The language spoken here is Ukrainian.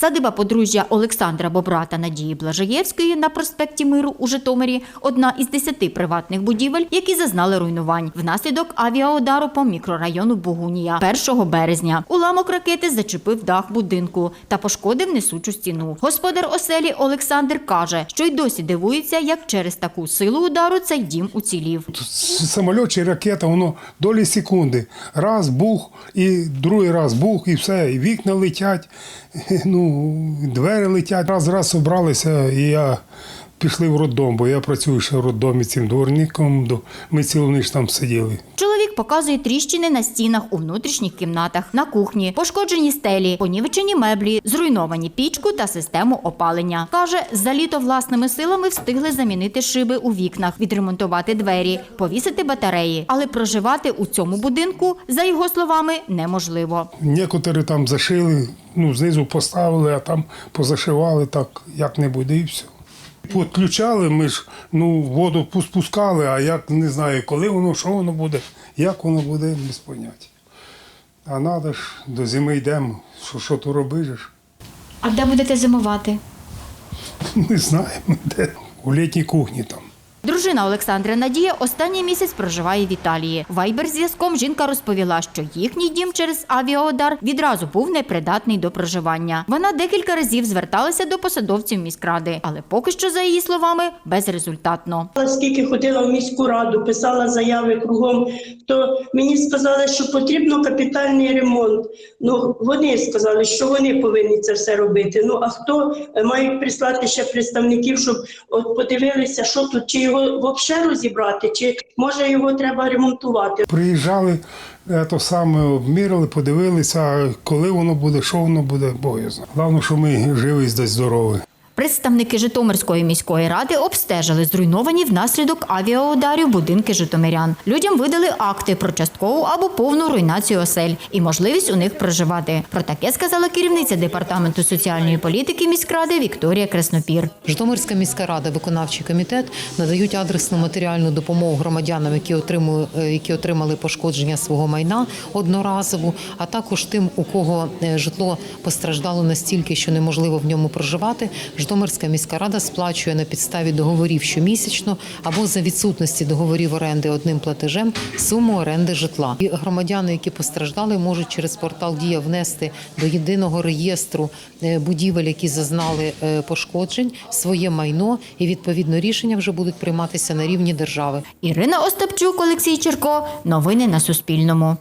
Садиба подружжя Олександра Бобра та Надії Блажаєвської на проспекті Миру у Житомирі одна із десяти приватних будівель, які зазнали руйнувань внаслідок авіаудару по мікрорайону Богунія 1 березня. Уламок ракети зачепив дах будинку та пошкодив несучу стіну. Господар оселі Олександр каже, що й досі дивується, як через таку силу удару цей дім уцілів. Самоліт чи ракета, воно долі секунди. Раз бух, і другий раз бух, і все. І вікна летять, ну, двері летять. Раз раз обралися, і я пішли в роддом, бо я працюю ще в роддомі цим дворником. Ми цілу ніч там сиділи. Чоловік показує тріщини на стінах у внутрішніх кімнатах, на кухні, пошкоджені стелі, понівечені меблі, зруйновані пічку та систему опалення. Каже, за літо власними силами встигли замінити шиби у вікнах, відремонтувати двері, повісити батареї. Але проживати у цьому будинку, за його словами, неможливо. Некоторі там зашили, ну, знизу поставили, а там позашивали так, як не буде, і все. Підключали, ми ж ну, воду пу- спускали, а як не знаю, коли воно, що воно буде, як воно буде, без поняття. А треба ж, до зими йдемо, що, що то робиш? А де будете зимувати? Не знаємо, де. У літній кухні там. Дружина Олександра Надія останній місяць проживає в Італії. Вайбер зв'язком жінка розповіла, що їхній дім через авіаудар відразу був непридатний до проживання. Вона декілька разів зверталася до посадовців міськради, але поки що, за її словами, безрезультатно. Скільки ходила в міську раду, писала заяви кругом, то мені сказали, що потрібно капітальний ремонт. Ну вони сказали, що вони повинні це все робити. Ну а хто Е, мають прислати ще представників, щоб от подивилися, що тут, чи його взагалі розібрати, чи може його треба ремонтувати. Приїжджали, е, то саме обмірили, подивилися, коли воно буде, що воно буде, боязно. Головне, що ми живі здесь здорові. Представники Житомирської міської ради обстежили зруйновані внаслідок авіаударів будинки житомирян. Людям видали акти про часткову або повну руйнацію осель і можливість у них проживати. Про таке сказала керівниця департаменту соціальної політики міськради Вікторія Краснопір. Житомирська міська рада, виконавчий комітет надають адресну матеріальну допомогу громадянам, які отримують, які отримали пошкодження свого майна одноразову, а також тим, у кого е, житло постраждало настільки, що неможливо в ньому проживати. Житомирська міська рада сплачує на підставі договорів щомісячно або за відсутності договорів оренди одним платежем суму оренди житла. І громадяни, які постраждали, можуть через портал Дія внести до єдиного реєстру е, будівель, які зазнали е, пошкоджень, своє майно, і відповідно рішення вже будуть прийматися на рівні держави. Ірина Остапчук, Олексій Черко. Новини на Суспільному.